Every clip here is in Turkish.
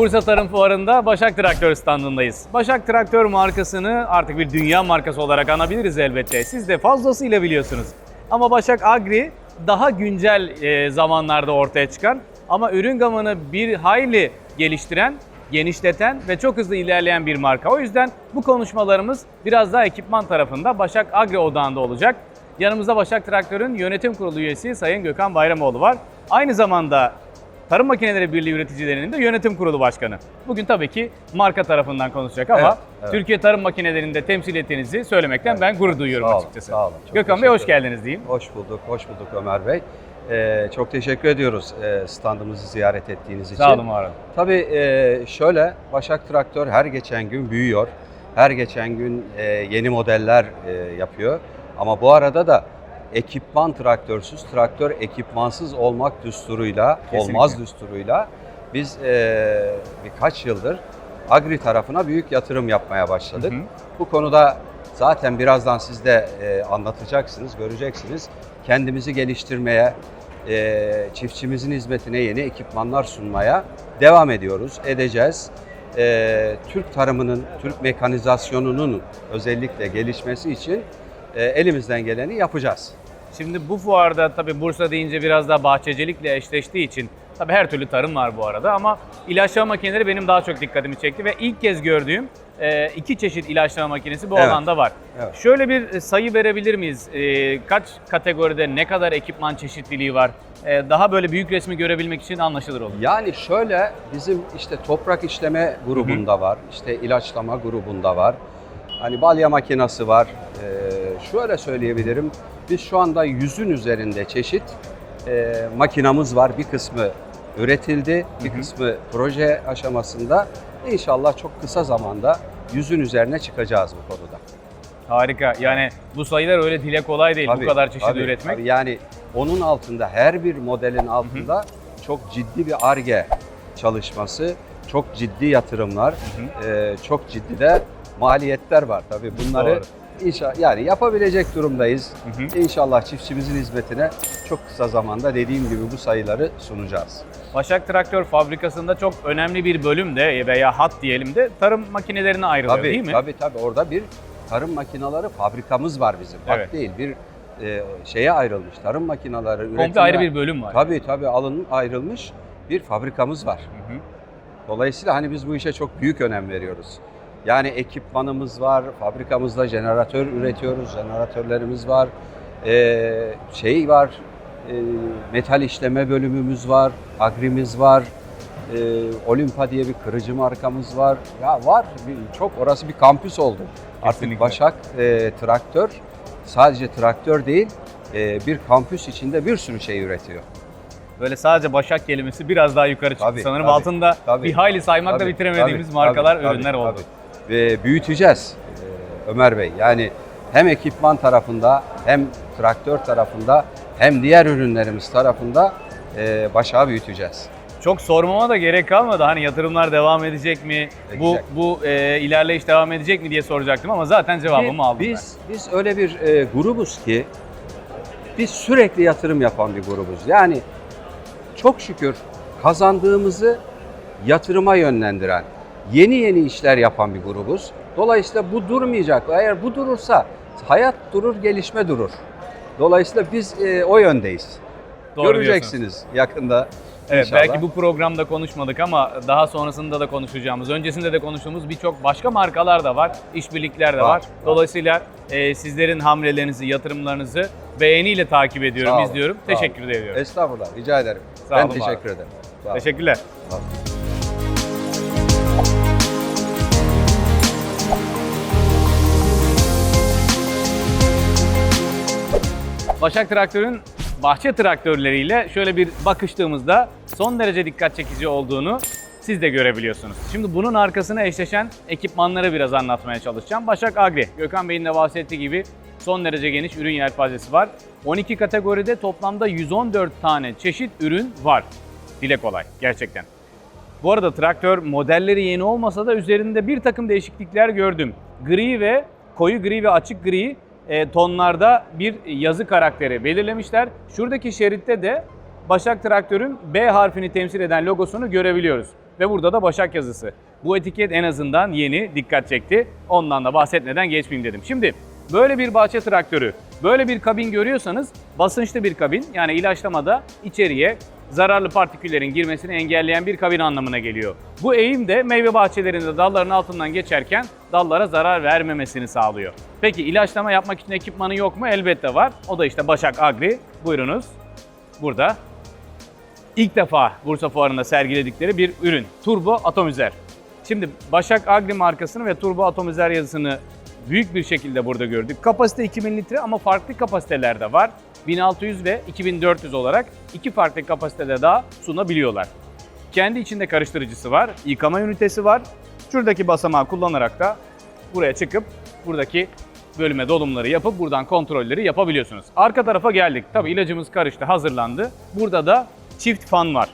Bursa Tarım Fuarı'nda Başak Traktör standındayız. Başak Traktör markasını artık bir dünya markası olarak anabiliriz elbette. Siz de fazlasıyla biliyorsunuz. Ama Başak Agri daha güncel e, zamanlarda ortaya çıkan ama ürün gamını bir hayli geliştiren, genişleten ve çok hızlı ilerleyen bir marka. O yüzden bu konuşmalarımız biraz daha ekipman tarafında Başak Agri odağında olacak. Yanımızda Başak Traktör'ün yönetim kurulu üyesi Sayın Gökhan Bayramoğlu var. Aynı zamanda Tarım Makineleri Birliği üreticilerinin de yönetim kurulu başkanı. Bugün tabii ki marka tarafından konuşacak ama Evet, evet. Türkiye Tarım Makinelerinde temsil ettiğinizi söylemekten ben gurur duyuyorum Sağ olun, açıkçası. sağ olun. Çok Gökhan Bey hoş geldiniz diyeyim. Hoş bulduk, hoş bulduk Ömer Bey. Ee, çok teşekkür ediyoruz e, standımızı ziyaret ettiğiniz için. Sağ olun var olun. Tabii e, şöyle, Başak Traktör her geçen gün büyüyor. Her geçen gün e, yeni modeller e, yapıyor. Ama bu arada da ekipman traktörsüz, traktör ekipmansız olmak düsturuyla, Kesinlikle. olmaz düsturuyla biz e, birkaç yıldır agri tarafına büyük yatırım yapmaya başladık. Hı hı. Bu konuda zaten birazdan siz de e, anlatacaksınız, göreceksiniz. Kendimizi geliştirmeye, e, çiftçimizin hizmetine yeni ekipmanlar sunmaya devam ediyoruz, edeceğiz. E, Türk tarımının, Türk mekanizasyonunun özellikle gelişmesi için e, elimizden geleni yapacağız. Şimdi bu fuarda tabii Bursa deyince biraz daha bahçecilikle eşleştiği için tabii her türlü tarım var bu arada ama ilaçlama makineleri benim daha çok dikkatimi çekti ve ilk kez gördüğüm e, iki çeşit ilaçlama makinesi bu Evet. alanda var. Evet. Şöyle bir sayı verebilir miyiz? E, kaç kategoride ne kadar ekipman çeşitliliği var? E, daha böyle büyük resmi görebilmek için anlaşılır olur. Yani şöyle bizim işte toprak işleme grubunda var, işte ilaçlama grubunda var. Hani balya makinası var. Şöyle söyleyebilirim. Biz şu anda yüzün üzerinde çeşit e, makinamız var. Bir kısmı üretildi, bir Hı hı. kısmı proje aşamasında. İnşallah çok kısa zamanda yüzün üzerine çıkacağız bu konuda. Harika. Yani bu sayılar öyle dile kolay değil Tabii, bu kadar çeşit tabii, üretmek. tabii. Yani onun altında her bir modelin altında çok ciddi bir ARGE çalışması, çok ciddi yatırımlar, e, çok ciddi de maliyetler var. Tabii bunları Doğru. İnşallah yani yapabilecek durumdayız. Hı hı. İnşallah çiftçimizin hizmetine çok kısa zamanda dediğim gibi bu sayıları sunacağız. Başak Traktör fabrikasında çok önemli bir bölüm de veya hat diyelim de tarım makinelerine ayrılıyor Tabii değil mi? tabii tabii orada bir tarım makineleri fabrikamız var bizim. Bak Evet. değil bir e, şeye ayrılmış tarım makineleri üretime. Komple ayrı bir bölüm var. Tabii tabii alın ayrılmış bir fabrikamız var. Hı hı. Dolayısıyla hani biz bu işe çok büyük önem veriyoruz. Yani ekipmanımız var, fabrikamızda jeneratör üretiyoruz, jeneratörlerimiz var, ee, şey var, e, metal işleme bölümümüz var, agrimiz var, e, Olimpa diye bir kırıcı markamız var. Ya var, bir- çok orası bir kampüs oldu. Kesinlikle. Artık Başak e, traktör sadece traktör değil, e, bir kampüs içinde bir sürü şey üretiyor. Böyle sadece Başak kelimesi biraz daha yukarı çıktı Tabii, sanırım. tabii, Altında tabii. bir hayli saymakla Tabii, bitiremediğimiz tabii, markalar, tabii, ürünler tabii, oldu. tabii. Ve büyüteceğiz e, Ömer Bey. Yani hem ekipman tarafında hem traktör tarafında hem diğer ürünlerimiz tarafında e, başağı büyüteceğiz. Çok sormama da gerek kalmadı. Hani yatırımlar devam edecek mi? Bu Edecek. bu e, ilerleyiş devam edecek mi diye soracaktım ama zaten cevabımı Ki aldım. Biz biz öyle bir e, grubuz ki biz sürekli yatırım yapan bir grubuz. Yani çok şükür kazandığımızı yatırıma yönlendiren, yeni yeni işler yapan bir grubuz. Dolayısıyla bu durmayacak. Eğer bu durursa hayat durur, gelişme durur. Dolayısıyla biz e, o yöndeyiz. Doğru diyorsunuz. Göreceksiniz yakında. Evet inşallah. belki bu programda konuşmadık ama daha sonrasında da konuşacağımız, öncesinde de konuştuğumuz birçok başka markalar da var, işbirlikler de var. Var. Dolayısıyla e, sizlerin hamlelerinizi, yatırımlarınızı beğeniyle takip ediyorum, Sağ izliyorum. sağ olun. Teşekkür ediyorum. Estağfurullah, rica ederim. Sağ ben teşekkür ederim. Sağ. Teşekkürler. Sağ olun. Başak Traktör'ün bahçe traktörleriyle şöyle bir bakıştığımızda son derece dikkat çekici olduğunu siz de görebiliyorsunuz. Şimdi bunun arkasına eşleşen ekipmanları biraz anlatmaya çalışacağım. Başak Agri, Gökhan Bey'in de bahsettiği gibi son derece geniş ürün yelpazesi var. 12 kategoride toplamda 114 tane çeşit ürün var. Dile kolay gerçekten. Bu arada traktör modelleri yeni olmasa da üzerinde bir takım değişiklikler gördüm. Gri ve koyu gri ve açık gri tonlarda bir yazı karakteri belirlemişler. Şuradaki şeritte de Başak Traktör'ün B harfini temsil eden logosunu görebiliyoruz. ve burada da Başak yazısı. Bu etiket en azından yeni, dikkat çekti. Ondan da bahsetmeden geçmeyeyim dedim. Şimdi böyle bir bahçe traktörü, böyle bir kabin görüyorsanız basınçlı bir kabin yani ilaçlamada içeriye zararlı partiküllerin girmesini engelleyen bir kabin anlamına geliyor. Bu eğim de meyve bahçelerinde dalların altından geçerken dallara zarar vermemesini sağlıyor. Peki ilaçlama yapmak için ekipmanı yok mu? Elbette var. O da işte Başak Agri. Buyurunuz. Burada ilk defa Bursa Fuarı'nda sergiledikleri bir ürün. Turbo Atomizer. Şimdi Başak Agri markasını ve Turbo Atomizer yazısını büyük bir şekilde burada gördük. Kapasite 2000 litre ama farklı kapasiteler de var. 1600 ve 2400 olarak iki farklı kapasitede daha sunabiliyorlar. Kendi içinde karıştırıcısı var, yıkama ünitesi var. Şuradaki basamağı kullanarak da buraya çıkıp buradaki bölüme dolumları yapıp buradan kontrolleri yapabiliyorsunuz. Arka tarafa geldik. Tabii ilacımız karıştı, hazırlandı. Burada da çift fan var.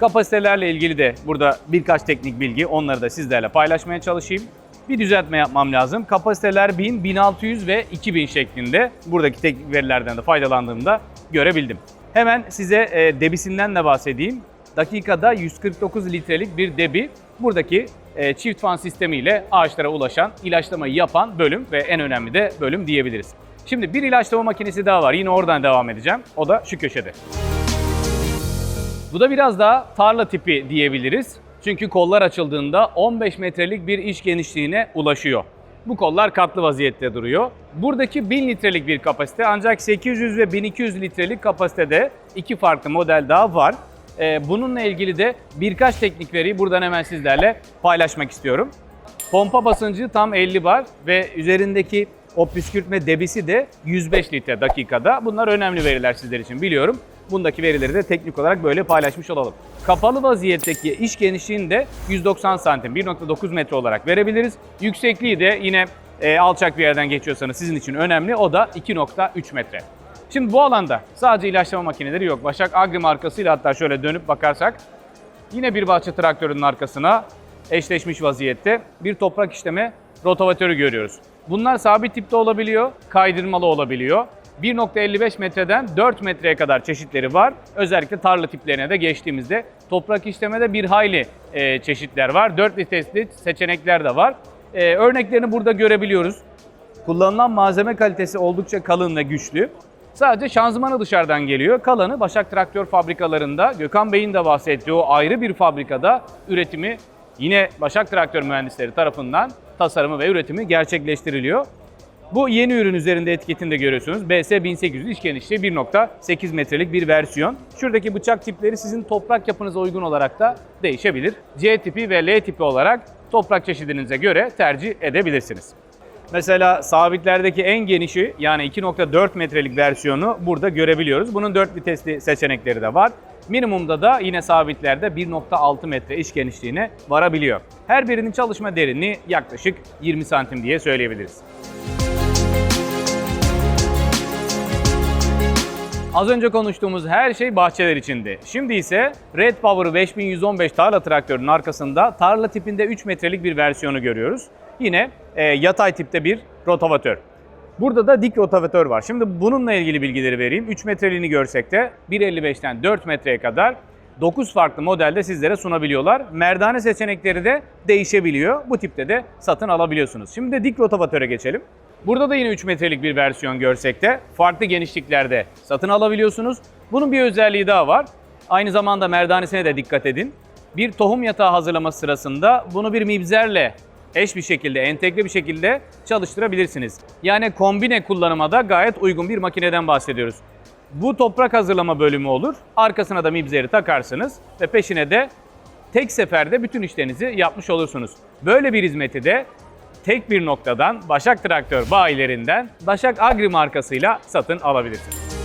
Kapasitelerle ilgili de burada birkaç teknik bilgi onları da sizlerle paylaşmaya çalışayım. Bir düzeltme yapmam lazım. Kapasiteler 1000, 1600 ve 2000 şeklinde buradaki teknik verilerden de faydalandığımda görebildim. Hemen size e, debisinden de bahsedeyim. Dakikada 149 litrelik bir debi. Buradaki e, çift fan sistemiyle ağaçlara ulaşan, ilaçlamayı yapan bölüm ve en önemli de bölüm diyebiliriz. Şimdi bir ilaçlama makinesi daha var. Yine oradan devam edeceğim. O da şu köşede. Bu da biraz daha tarla tipi diyebiliriz. Çünkü kollar açıldığında 15 metrelik bir iş genişliğine ulaşıyor. Bu kollar katlı vaziyette duruyor. Buradaki 1000 litrelik bir kapasite ancak 800 ve 1200 litrelik kapasitede iki farklı model daha var. Ee, bununla ilgili de birkaç teknik veriyi buradan hemen sizlerle paylaşmak istiyorum. Pompa basıncı tam 50 bar ve üzerindeki o püskürtme debisi de 105 litre dakikada. Bunlar önemli veriler sizler için biliyorum. Bundaki verileri de teknik olarak böyle paylaşmış olalım. Kapalı vaziyetteki iş genişliğini de 190 santim, 1.9 metre olarak verebiliriz. Yüksekliği de yine e, alçak bir yerden geçiyorsanız sizin için önemli. O da 2.3 metre. Şimdi bu alanda sadece ilaçlama makineleri yok. Başak Agri markasıyla hatta şöyle dönüp bakarsak Yine bir bahçe traktörünün arkasına eşleşmiş vaziyette bir toprak işleme rotavatörü görüyoruz. Bunlar sabit tipte olabiliyor, kaydırmalı olabiliyor. 1.55 metreden 4 metreye kadar çeşitleri var. Özellikle tarla tiplerine de geçtiğimizde toprak işlemede bir hayli e, çeşitler var. 4 vitesli seçenekler de var. E, örneklerini burada görebiliyoruz. Kullanılan malzeme kalitesi oldukça kalın ve güçlü. Sadece şanzımanı dışarıdan geliyor. Kalanı Başak Traktör fabrikalarında Gökhan Bey'in de bahsettiği o ayrı bir fabrikada üretimi yine Başak Traktör mühendisleri tarafından tasarımı ve üretimi gerçekleştiriliyor. Bu yeni ürün üzerinde etiketini de görüyorsunuz. BS 1800 iç genişliği 1.8 metrelik bir versiyon. Şuradaki bıçak tipleri sizin toprak yapınıza uygun olarak da değişebilir. C tipi ve L tipi olarak toprak çeşidinize göre tercih edebilirsiniz. Mesela sabitlerdeki en genişi yani 2.4 metrelik versiyonu burada görebiliyoruz. Bunun 4 vitesli seçenekleri de var. Minimumda da yine sabitlerde 1.6 metre iç genişliğine varabiliyor. Her birinin çalışma derinliği yaklaşık 20 santim diye söyleyebiliriz. Az önce konuştuğumuz her şey bahçeler içindi. Şimdi ise Red Power 5115 tarla traktörünün arkasında tarla tipinde 3 metrelik bir versiyonu görüyoruz. Yine e, yatay tipte bir rotavatör. Burada da dik rotavatör var. Şimdi bununla ilgili bilgileri vereyim. 3 metreliğini görsek de 1.55'ten 4 metreye kadar 9 farklı modelde sizlere sunabiliyorlar. Merdane seçenekleri de değişebiliyor. Bu tipte de satın alabiliyorsunuz. Şimdi de dik rotavatöre geçelim. Burada da yine 3 metrelik bir versiyon görsek de farklı genişliklerde satın alabiliyorsunuz. Bunun bir özelliği daha var. Aynı zamanda merdanesine de dikkat edin. Bir tohum yatağı hazırlaması sırasında bunu bir mibzerle eş bir şekilde, entegre bir şekilde çalıştırabilirsiniz. Yani kombine kullanıma da gayet uygun bir makineden bahsediyoruz. Bu toprak hazırlama bölümü olur. Arkasına da mibzeri takarsınız ve peşine de tek seferde bütün işlerinizi yapmış olursunuz. Böyle bir hizmeti de tek bir noktadan Başak Traktör bayilerinden Başak Agri markasıyla satın alabilirsiniz.